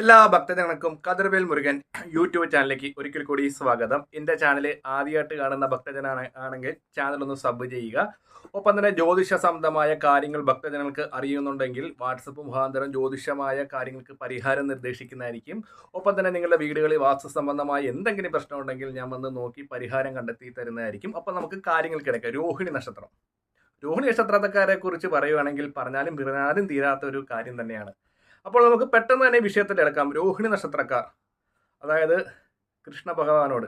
എല്ലാ ഭക്തജനങ്ങൾക്കും കതിർവേൽ മുരുകൻ യൂട്യൂബ് ചാനലിലേക്ക് ഒരിക്കൽ കൂടി സ്വാഗതം. എന്റെ ചാനൽ ആദ്യമായിട്ട് കാണുന്ന ഭക്തജനാണ് ആണെങ്കിൽ ചാനൽ ഒന്ന് സബ് ചെയ്യുക. ഒപ്പം തന്നെ ജ്യോതിഷ സംബന്ധമായ കാര്യങ്ങൾ ഭക്തജനങ്ങൾക്ക് അറിയുന്നുണ്ടെങ്കിൽ വാട്സപ്പ് മുഖാന്തരം ജ്യോതിഷമായ കാര്യങ്ങൾക്ക് പരിഹാരം നിർദ്ദേശിക്കുന്നതായിരിക്കും. ഒപ്പം തന്നെ നിങ്ങളുടെ വീടുകളിൽ വാസ്തു സംബന്ധമായ എന്തെങ്കിലും പ്രശ്നം ഉണ്ടെങ്കിൽ ഞാൻ വന്ന് നോക്കി പരിഹാരം കണ്ടെത്തി തരുന്നതായിരിക്കും. അപ്പം നമുക്ക് കാര്യങ്ങൾ കിടക്കാം. രോഹിണി നക്ഷത്രം. രോഹിണി നക്ഷത്രക്കാരെ കുറിച്ച് പറയുകയാണെങ്കിൽ പറഞ്ഞാലും പിറന്നാലും തീരാത്ത ഒരു കാര്യം തന്നെയാണ്. അപ്പോൾ നമുക്ക് പെട്ടെന്ന് തന്നെ വിഷയത്തിൽ എടുക്കാം. രോഹിണി നക്ഷത്രക്കാർ. അതായത് കൃഷ്ണ ഭഗവാനോട്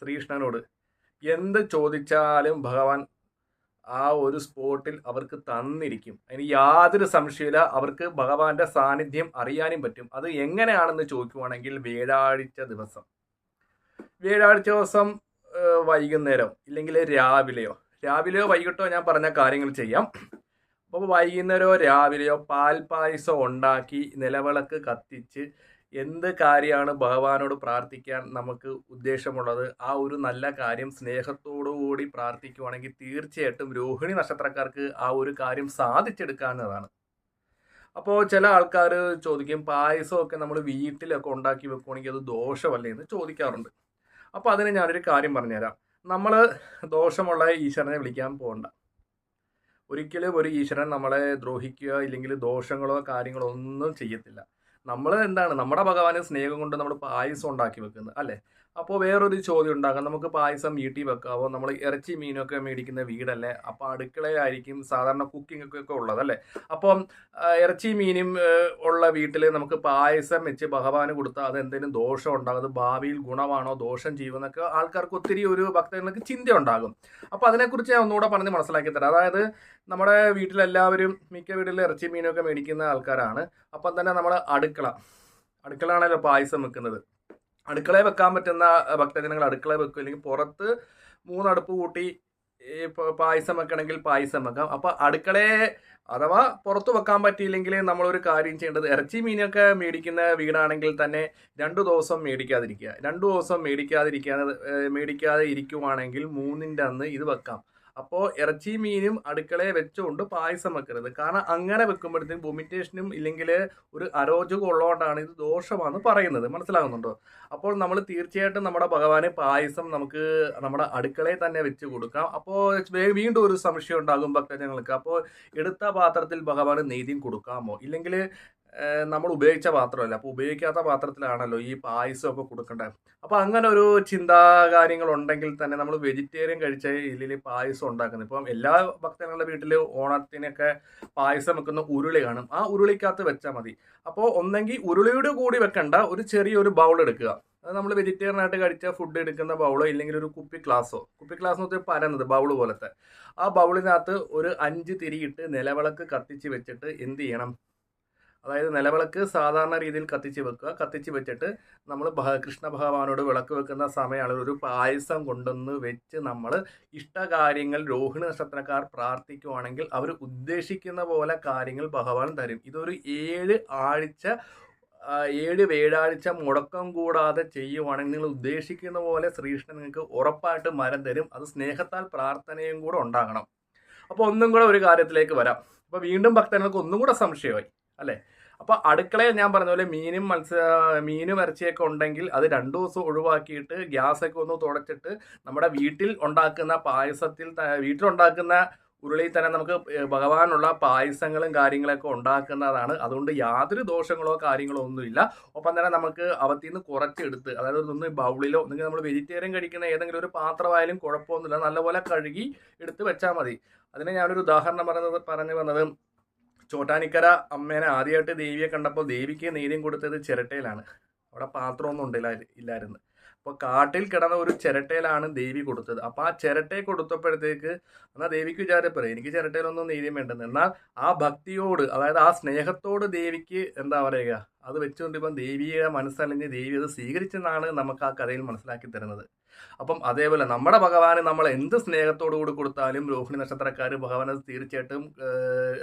ശ്രീകൃഷ്ണനോട് എന്ത് ചോദിച്ചാലും ഭഗവാൻ ആ ഒരു സ്പോട്ടിൽ അവർക്ക് തന്നിരിക്കും. അതിന് യാതൊരു സംശയമില്ല അവർക്ക് ഭഗവാന്റെ സാന്നിധ്യം അറിയാനും പറ്റും. അത് എങ്ങനെയാണെന്ന് ചോദിക്കുവാണെങ്കിൽ വ്യാഴാഴ്ച ദിവസം. വ്യാഴാഴ്ച ദിവസം വൈകുന്നേരം ഇല്ലെങ്കിൽ രാവിലെയോ? രാവിലെയോ വൈകിട്ടോ ഞാൻ പറഞ്ഞ കാര്യങ്ങൾ ചെയ്യാം. അപ്പോൾ വൈകുന്നേരമോ രാവിലെയോ പാൽ പായസം ഉണ്ടാക്കി നിലവിളക്ക് കത്തിച്ച് എന്ത് കാര്യമാണ് ഭഗവാനോട് പ്രാർത്ഥിക്കാൻ നമുക്ക് ഉദ്ദേശമുള്ളത്? ആ ഒരു നല്ല കാര്യം സ്നേഹത്തോടു കൂടി പ്രാർത്ഥിക്കുവാണെങ്കിൽ തീർച്ചയായിട്ടും രോഹിണി നക്ഷത്രക്കാർക്ക് ആ ഒരു കാര്യം സാധിച്ചെടുക്കാവുന്നതാണ്. അപ്പോൾ ചില ആൾക്കാർ ചോദിക്കും പായസമൊക്കെ നമ്മൾ വീട്ടിലൊക്കെ ഉണ്ടാക്കി വെക്കുവാണെങ്കിൽ അത് ദോഷമല്ലേ എന്ന് ചോദിക്കാറുണ്ട്. അപ്പോൾ അതിന് ഞാനൊരു കാര്യം പറഞ്ഞുതരാം. നമ്മൾ ദോഷമുള്ള ഈശ്വരനെ വിളിക്കാൻ പോകണ്ട. ഒരിക്കലും ഒരു ഈശ്വരൻ നമ്മളെ ദ്രോഹിക്കുക ഇല്ലെങ്കിൽ ദോഷങ്ങളോ കാര്യങ്ങളോ ഒന്നും ചെയ്യത്തില്ല. നമ്മൾ എന്താണ്? നമ്മുടെ ഭഗവാനെ സ്നേഹം കൊണ്ട് നമ്മൾ പായസം ഉണ്ടാക്കി വെക്കുന്നത് അല്ലേ? അപ്പോൾ വേറൊരു ചോദ്യം ഉണ്ടാകാം നമുക്ക് പായസം വീട്ടിൽ വെക്കാവോ നമ്മൾ ഇറച്ചി മീനൊക്കെ മേടിക്കുന്ന വീടല്ലേ? അപ്പോൾ അടുക്കളയായിരിക്കും സാധാരണ കുക്കിംഗ് ഒക്കെ ഉള്ളതല്ലേ അപ്പം ഇറച്ചി മീനും ഉള്ള വീട്ടിൽ നമുക്ക് പായസം വെച്ച് ഭഗവാന് കൊടുത്താൽ അത് എന്തെങ്കിലും ദോഷം ഉണ്ടാകും. അത് ഭാവിയിൽ ഗുണമാണോ ദോഷം ചെയ്യുമെന്നൊക്കെ ആൾക്കാർക്ക് ഒത്തിരി ഒരു ഭക്തങ്ങൾക്ക് ചിന്ത ഉണ്ടാകും അപ്പോൾ അതിനെക്കുറിച്ച് ഞാൻ ഒന്നുകൂടെ പറഞ്ഞ് മനസ്സിലാക്കി തരാം. അതായത് നമ്മുടെ വീട്ടിലെല്ലാവരും മിക്ക വീട്ടിലും ഇറച്ചി മീനൊക്കെ മേടിക്കുന്ന ആൾക്കാരാണ്. അപ്പം തന്നെ നമ്മൾ അടുക്കള അടുക്കളയാണല്ലോ പായസം വെക്കുന്നത്. അടുക്കളയിൽ വെക്കാൻ പറ്റുന്ന ഭക്തജനങ്ങൾ അടുക്കളയിൽ വെക്കും. അല്ലെങ്കിൽ പുറത്ത് മൂന്നടുപ്പ് കൂട്ടി പായസം വെക്കണമെങ്കിൽ പായസം വെക്കാം. അപ്പോൾ അടുക്കളയെ അഥവാ പുറത്ത് വെക്കാൻ പറ്റിയില്ലെങ്കിൽ നമ്മളൊരു കാര്യം ചെയ്യേണ്ടത് ഇറച്ചി മീനൊക്കെ മേടിക്കുന്ന വീടാണെങ്കിൽ തന്നെ രണ്ടു ദിവസം മേടിക്കാതിരിക്കുക. രണ്ടു ദിവസം മേടിക്കാതിരിക്കാതെ മേടിക്കാതെ ഇരിക്കുവാണെങ്കിൽ മൂന്നിന്റെ അന്ന് ഇത് വെക്കാം. അപ്പോൾ ഇറച്ചി മീനും അടുക്കളയെ വെച്ചുകൊണ്ട് പായസം വെക്കരുത്. കാരണം അങ്ങനെ വെക്കുമ്പോഴത്തേക്കും വൊമിറ്റേഷനും ഇല്ലെങ്കിൽ ഒരു അരോചകം ഉള്ളതുകൊണ്ടാണ് ഇത് ദോഷമാണെന്ന് പറയുന്നത്. മനസ്സിലാകുന്നുണ്ടോ? അപ്പോൾ നമ്മൾ തീർച്ചയായിട്ടും നമ്മുടെ ഭഗവാന് പായസം നമുക്ക് നമ്മുടെ അടുക്കളയിൽ തന്നെ വെച്ച് കൊടുക്കാം. അപ്പോൾ വീണ്ടും ഒരു സംശയം ഉണ്ടാകും ഭക്തജനങ്ങൾക്ക്. അപ്പോൾ എടുത്ത പാത്രത്തിൽ ഭഗവാന് നെയ്തിയും കൊടുക്കാമോ? ഇല്ലെങ്കിൽ നമ്മൾ ഉപയോഗിച്ച പാത്രമല്ല? അപ്പോൾ ഉപയോഗിക്കാത്ത പാത്രത്തിലാണല്ലോ ഈ പായസമൊക്കെ കൊടുക്കേണ്ടത് അപ്പോൾ അങ്ങനെ ഒരു ചിന്താകാര്യങ്ങൾ ഉണ്ടെങ്കിൽ തന്നെ നമ്മൾ വെജിറ്റേറിയൻ കഴിച്ച ഇതിൽ പായസം ഉണ്ടാക്കുന്നത്. ഇപ്പം എല്ലാ ഭക്തങ്ങളുടെ വീട്ടിൽ ഓണത്തിനൊക്കെ പായസം വെക്കുന്ന ഉരുളി കാണും. ആ ഉരുളിക്കകത്ത് വെച്ചാൽ മതി. അപ്പോൾ ഒന്നെങ്കിൽ ഉരുളിയുടെ കൂടി വെക്കണ്ട ഒരു ചെറിയൊരു ബൗൾ എടുക്കുക. അത് നമ്മൾ വെജിറ്റേറിയൻ ആയിട്ട് കഴിച്ച ഫുഡ് എടുക്കുന്ന ബൗളോ ഇല്ലെങ്കിൽ ഒരു കുപ്പി ഗ്ലാസ്സോ കുപ്പി ഗ്ലാസ് എന്ന് വെച്ചാൽ പരന്നത് ബൗൾ പോലത്തെ. ആ ബൗളിനകത്ത് ഒരു അഞ്ച് തിരിയിട്ട് നിലവിളക്ക് കത്തിച്ച് വെച്ചിട്ട് എന്ത് ചെയ്യണം? അതായത് നിലവിളക്ക് സാധാരണ രീതിയിൽ കത്തിച്ച് വെക്കുക. കത്തിച്ച് വെച്ചിട്ട് നമ്മൾ കൃഷ്ണ ഭഗവാനോട് വിളക്ക് വെക്കുന്ന സമയമാണ് ഒരു പായസം കൊണ്ടുവന്ന് വെച്ച് നമ്മൾ ഇഷ്ടകാര്യങ്ങൾ രോഹിണി നക്ഷത്രക്കാർ പ്രാർത്ഥിക്കുവാണെങ്കിൽ അവർ ഉദ്ദേശിക്കുന്ന പോലെ കാര്യങ്ങൾ ഭഗവാൻ തരും. ഇതൊരു ഏഴ് ആഴ്ച ഏഴ് വേഴാഴ്ച മുടക്കം കൂടാതെ ചെയ്യുവാണെങ്കിൽ നിങ്ങൾ ഉദ്ദേശിക്കുന്ന പോലെ ശ്രീകൃഷ്ണൻ നിങ്ങൾക്ക് ഉറപ്പായിട്ട് മരം തരും. അത് സ്നേഹത്താൽ പ്രാർത്ഥനയും കൂടെ ഉണ്ടാകണം. അപ്പോൾ ഒന്നും കൂടെ ഒരു കാര്യത്തിലേക്ക് വരാം. അപ്പോൾ വീണ്ടും ഭക്തങ്ങൾക്ക് ഒന്നും കൂടെ സംശയമായി അല്ലേ? അപ്പോൾ അടുക്കളയിൽ ഞാൻ പറഞ്ഞ പോലെ മീനും മത്സ്യ മീനും ഇറച്ചിയൊക്കെ ഉണ്ടെങ്കിൽ അത് രണ്ടു ദിവസം ഒഴിവാക്കിയിട്ട് ഗ്യാസൊക്കെ ഒന്ന് തുടച്ചിട്ട് നമ്മുടെ വീട്ടിൽ ഉണ്ടാക്കുന്ന പായസത്തിൽ വീട്ടിലുണ്ടാക്കുന്ന ഉരുളിയിൽ തന്നെ നമുക്ക് ഭഗവാനുള്ള പായസങ്ങളും കാര്യങ്ങളൊക്കെ ഉണ്ടാക്കുന്നതാണ്. അതുകൊണ്ട് യാതൊരു ദോഷങ്ങളോ കാര്യങ്ങളോ ഒന്നുമില്ല. ഒപ്പം തന്നെ നമുക്ക് അവത്തിൽ നിന്ന് കുറച്ചെടുത്ത് അതായത് ഒന്ന് ബൗളിലോ അല്ലെങ്കിൽ നമ്മൾ വെജിറ്റേറിയൻ കഴിക്കുന്ന ഏതെങ്കിലും ഒരു പാത്രമായാലും കുഴപ്പമൊന്നുമില്ല. നല്ലപോലെ കഴുകി എടുത്ത് വെച്ചാൽ മതി. അതിന് ഞാനൊരു ഉദാഹരണം പറഞ്ഞത് പറഞ്ഞു വന്നത് ചോട്ടാനിക്കര അമ്മേനെ ആദ്യമായിട്ട് ദേവിയെ കണ്ടപ്പോൾ ദേവിക്ക് നീരും കൊടുത്തത് ചിരട്ടയിലാണ്. അവിടെ പാത്രമൊന്നും ഉണ്ടില്ല ഇല്ലായിരുന്നു. അപ്പോൾ കാട്ടിൽ കിടന്ന ഒരു ചിരട്ടയിലാണ് ദേവി കൊടുത്തത്. അപ്പോൾ ആ ചിരട്ടയെ കൊടുത്തപ്പോഴത്തേക്ക് എന്നാൽ ദേവിക്ക് വിചാരപ്പെടും എനിക്ക് ചിരട്ടയിലൊന്നും നീതിയും വേണ്ടെന്ന്. എന്നാൽ ആ ഭക്തിയോട് അതായത് ആ സ്നേഹത്തോട് ദേവിക്ക് എന്താ പറയുക? അത് വെച്ചുകൊണ്ട് ഇപ്പം ദേവിയെ മനസ്സലിഞ്ഞ് ദേവി അത് സ്വീകരിച്ചെന്നാണ് നമുക്ക് ആ കഥയിൽ മനസ്സിലാക്കി തരുന്നത്. അപ്പം അതേപോലെ നമ്മുടെ ഭഗവാന് നമ്മൾ എന്ത് സ്നേഹത്തോടു കൂടി കൊടുത്താലും രോഹിണി നക്ഷത്രക്കാർ ഭഗവാൻ അത് തീർച്ചയായിട്ടും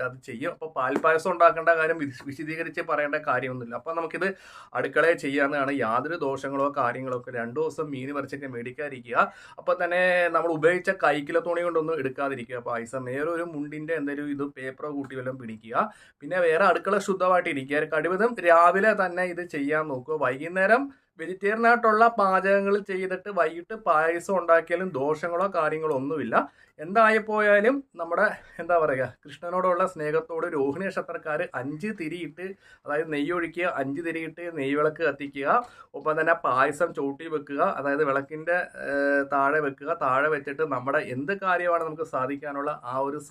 അത് ചെയ്യും. അപ്പോൾ പാൽപ്പായസം ഉണ്ടാക്കേണ്ട കാര്യം വിശ- വിശദീകരിച്ച് പറയേണ്ട കാര്യമൊന്നുമില്ല. അപ്പം നമുക്കിത് അടുക്കളയിൽ ചെയ്യാവുന്നതാണ്. യാതൊരു ദോഷങ്ങളോ കാര്യങ്ങളോ ഒക്കെ രണ്ടു ദിവസം മീൻ പറിച്ചൊക്കെ മേടിക്കാതിരിക്കുക. അപ്പോൾ തന്നെ നമ്മൾ ഉപയോഗിച്ച കൈക്കില തുണി കൊണ്ടൊന്നും എടുക്കാതിരിക്കുക. ഐസ വേറെ ഒരു മുണ്ടിന്റെ എന്തെങ്കിലും ഇത് പേപ്പറോ കൂട്ടി വല്ലതും പിടിക്കുക. പിന്നെ വേറെ അടുക്കള ശുദ്ധമായിട്ട് ഇരിക്കുക കഴിവതും രാവിലെ തന്നെ ഇത് ചെയ്യാൻ നോക്കുക. വൈകുന്നേരം വെജിറ്റേറിയൻ ആയിട്ടുള്ള പാചകങ്ങൾ ചെയ്തിട്ട് വൈകിട്ട് പായസം ഉണ്ടാക്കിയാലും ദോഷങ്ങളോ കാര്യങ്ങളോ ഒന്നുമില്ല. എന്തായിപ്പോയാലും നമ്മുടെ എന്താ പറയുക കൃഷ്ണനോടുള്ള സ്നേഹത്തോട് രോഹിണി നക്ഷത്രക്കാർ അഞ്ച് തിരിയിട്ട് അതായത് നെയ്യൊഴിക്കുക അഞ്ച് തിരിയിട്ട് നെയ്യ് വിളക്ക് കത്തിക്കുക ഒപ്പം തന്നെ പായസം ചൂട്ടി വെക്കുക അതായത് വിളക്കിന്റെ താഴെ വെക്കുക താഴെ വെച്ചിട്ട് നമ്മുടെ എന്ത് കാര്യമാണ് നമുക്ക് സാധിക്കാനുള്ള ആ ഒരു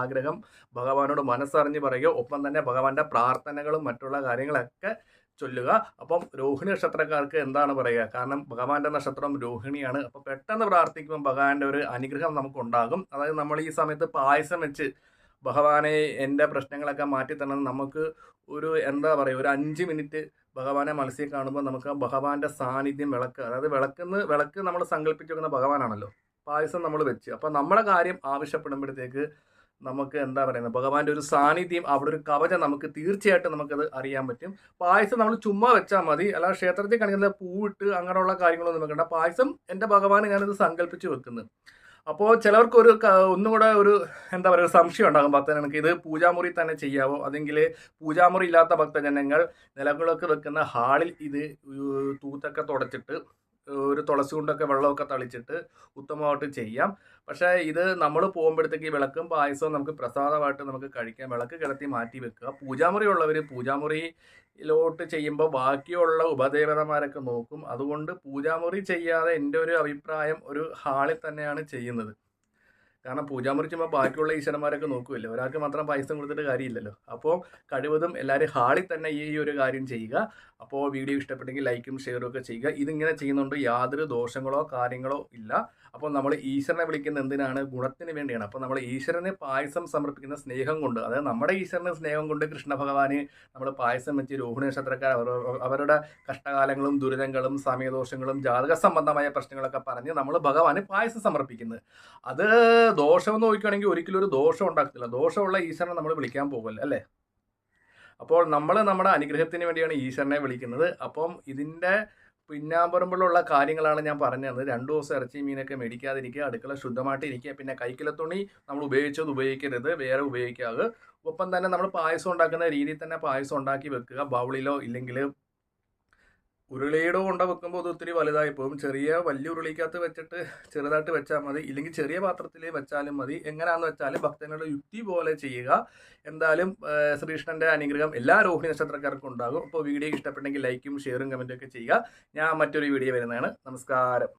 ആഗ്രഹം ഭഗവാനോട് മനസ്സറിഞ്ഞ് പറയുക ഒപ്പം തന്നെ ഭഗവാന്റെ പ്രാർത്ഥനകളും മറ്റുള്ള കാര്യങ്ങളൊക്കെ ചൊല്ലുക. അപ്പം രോഹിണി നക്ഷത്രക്കാർക്ക് എന്താണ് പറയുക? കാരണം ഭഗവാന്റെ നക്ഷത്രം രോഹിണിയാണ്. അപ്പം പെട്ടെന്ന് പ്രാർത്ഥിക്കുമ്പോൾ ഭഗവാന്റെ ഒരു അനുഗ്രഹം നമുക്ക് ഉണ്ടാകും അതായത് നമ്മൾ ഈ സമയത്ത് പായസം വെച്ച് ഭഗവാനെ എന്റെ പ്രശ്നങ്ങളൊക്കെ മാറ്റി തന്നെ നമുക്ക് ഒരു എന്താ പറയുക? ഒരു അഞ്ച് മിനിറ്റ് ഭഗവാനെ മനസ്സിൽ കാണുമ്പോൾ നമുക്ക് ഭഗവാന്റെ സാന്നിധ്യം വിളക്ക്. അതായത് വിളക്കെന്ന് വിളക്ക് നമ്മൾ സങ്കല്പിച്ചു വെക്കുന്ന ഭഗവാനാണല്ലോ. പായസം നമ്മൾ വെച്ച്. അപ്പം നമ്മുടെ കാര്യം ആവശ്യപ്പെടുമ്പോഴത്തേക്ക് നമുക്ക് എന്താ പറയുന്നത്? ഭഗവാന്റെ ഒരു സാന്നിധ്യം അവിടെ ഒരു കവചം നമുക്ക് തീർച്ചയായിട്ടും നമുക്കത് അറിയാൻ പറ്റും. പായസം നമ്മൾ ചുമ്മാ വെച്ചാൽ മതി. അല്ലാതെ ക്ഷേത്രത്തിൽ കാണിക്കുന്ന പൂവിട്ട് അങ്ങനെയുള്ള കാര്യങ്ങളൊന്നും വെക്കണ്ട പായസം എന്റെ ഭഗവാൻ ഞാനിത് സങ്കല്പിച്ച് വെക്കുന്നത് അപ്പോൾ ചിലവർക്ക് ഒരു ഒന്നും കൂടെ ഒരു എന്താ പറയുക ഒരു സംശയം ഉണ്ടാകും. ഭക്തജനങ്ങൾക്ക് ഇത് പൂജാമുറി തന്നെ ചെയ്യാവോ? അല്ലെങ്കിൽ പൂജാമുറി ഇല്ലാത്ത ഭക്തജനങ്ങൾ നിലകളൊക്കെ വെക്കുന്ന ഹാളിൽ ഇത് തൂത്തൊക്കെ തുടച്ചിട്ട് ഒരു തുളസി കൊണ്ടൊക്കെ വെള്ളമൊക്കെ തളിച്ചിട്ട് ഉത്തമമായിട്ട് ചെയ്യാം. പക്ഷേ ഇത് നമ്മൾ പോകുമ്പോഴത്തേക്ക് വിളക്കും പായസവും നമുക്ക് പ്രസാദമായിട്ട് നമുക്ക് കഴിക്കാം. വിളക്ക് കിടത്തി മാറ്റി വെക്കുക. പൂജാമുറി ഉള്ളവർ പൂജാമുറിയിലോട്ട് ചെയ്യുമ്പോൾ ബാക്കിയുള്ള ഉപദേവതമാരൊക്കെ നോക്കും. അതുകൊണ്ട് പൂജാമുറി ചെയ്യാതെ എന്റെ ഒരു അഭിപ്രായം ഒരു ഹാളിൽ തന്നെയാണ് ചെയ്യുന്നത്. കാരണം പൂജാമുറി ചുമ്മാ ബാക്കിയുള്ള ഈശ്വരന്മാരൊക്കെ നോക്കുമല്ലോ ഒരാൾക്ക് മാത്രം പൈസ കൊടുത്തിട്ട് കാര്യമില്ലല്ലോ. അപ്പോൾ കഴിവതും എല്ലാവരും ഹാളിൽ തന്നെ ഈ ഒരു കാര്യം ചെയ്യുക. അപ്പോൾ വീഡിയോ ഇഷ്ടപ്പെട്ടെങ്കിൽ ലൈക്കും ഷെയറും ഒക്കെ ചെയ്യുക. ഇതിങ്ങനെ ചെയ്യുന്നുണ്ട് യാതൊരു ദോഷങ്ങളോ കാര്യങ്ങളോ ഇല്ല. അപ്പോൾ നമ്മൾ ഈശ്വരനെ വിളിക്കുന്ന എന്തിനാണ്? ഗുണത്തിന് വേണ്ടിയാണ്. അപ്പോൾ നമ്മൾ ഈശ്വരന് പായസം സമർപ്പിക്കുന്ന സ്നേഹം കൊണ്ട് അതായത് നമ്മുടെ ഈശ്വരന് സ്നേഹം കൊണ്ട് കൃഷ്ണ ഭഗവാന് നമ്മൾ പായസം വെച്ച് രോഹിണി നക്ഷത്രക്കാർ അവരുടെ കഷ്ടകാലങ്ങളും ദുരിതങ്ങളും സമയദോഷങ്ങളും ജാതക സംബന്ധമായ പ്രശ്നങ്ങളൊക്കെ പറഞ്ഞ് നമ്മൾ ഭഗവാന് പായസം സമർപ്പിക്കുന്നത്. അത് ദോഷം എന്ന് നോക്കുകയാണെങ്കിൽ ഒരിക്കലും ഒരു ദോഷം ഉണ്ടാക്കത്തില്ല. ദോഷമുള്ള ഈശ്വരനെ നമ്മൾ വിളിക്കാൻ പോകില്ല അല്ലേ? അപ്പോൾ നമ്മൾ നമ്മുടെ അനുഗ്രഹത്തിന് വേണ്ടിയാണ് ഈശ്വരനെ വിളിക്കുന്നത്. അപ്പം ഇതിന്റെ പിന്നാമ്പുറമ്പിലുള്ള കാര്യങ്ങളാണ് ഞാൻ പറഞ്ഞത് രണ്ടു ദിവസം ഇറച്ചി മീനൊക്കെ മേടിക്കാതിരിക്കുക അടുക്കള ശുദ്ധമായിട്ട് ഇരിക്കുക പിന്നെ കൈക്കില തുണി നമ്മൾ ഉപയോഗിച്ചത് ഉപയോഗിക്കരുത് വേറെ ഉപയോഗിക്കാതെ. ഒപ്പം തന്നെ നമ്മൾ പായസം ഉണ്ടാക്കുന്ന രീതിയിൽ തന്നെ പായസം ഉണ്ടാക്കി വെക്കുക. ബൗളിലോ ഇല്ലെങ്കിൽ ഉരുളിയുടെ കൊണ്ട വെക്കുമ്പോൾ അത് ഒത്തിരി വലുതായി പോകും. ചെറിയ വലിയ ഉരുളിക്കകത്ത് വെച്ചിട്ട് ചെറുതായിട്ട് വെച്ചാൽ മതി. ഇല്ലെങ്കിൽ ചെറിയ പാത്രത്തിൽ വെച്ചാലും മതി. എങ്ങനെയാണെന്ന് വെച്ചാൽ ഭക്തങ്ങളുടെ യുക്തി പോലെ ചെയ്യുക. എന്തായാലും ശ്രീകൃഷ്ണന്റെ അനുഗ്രഹം എല്ലാ രോഹിണി നക്ഷത്രക്കാർക്കും ഉണ്ടാകും. അപ്പോൾ വീഡിയോ ഇഷ്ടപ്പെട്ടെങ്കിൽ ലൈക്കും ഷെയറും കമന്റും ഒക്കെ ചെയ്യുക. ഞാൻ മറ്റൊരു വീഡിയോ വരുന്നതാണ്. നമസ്കാരം.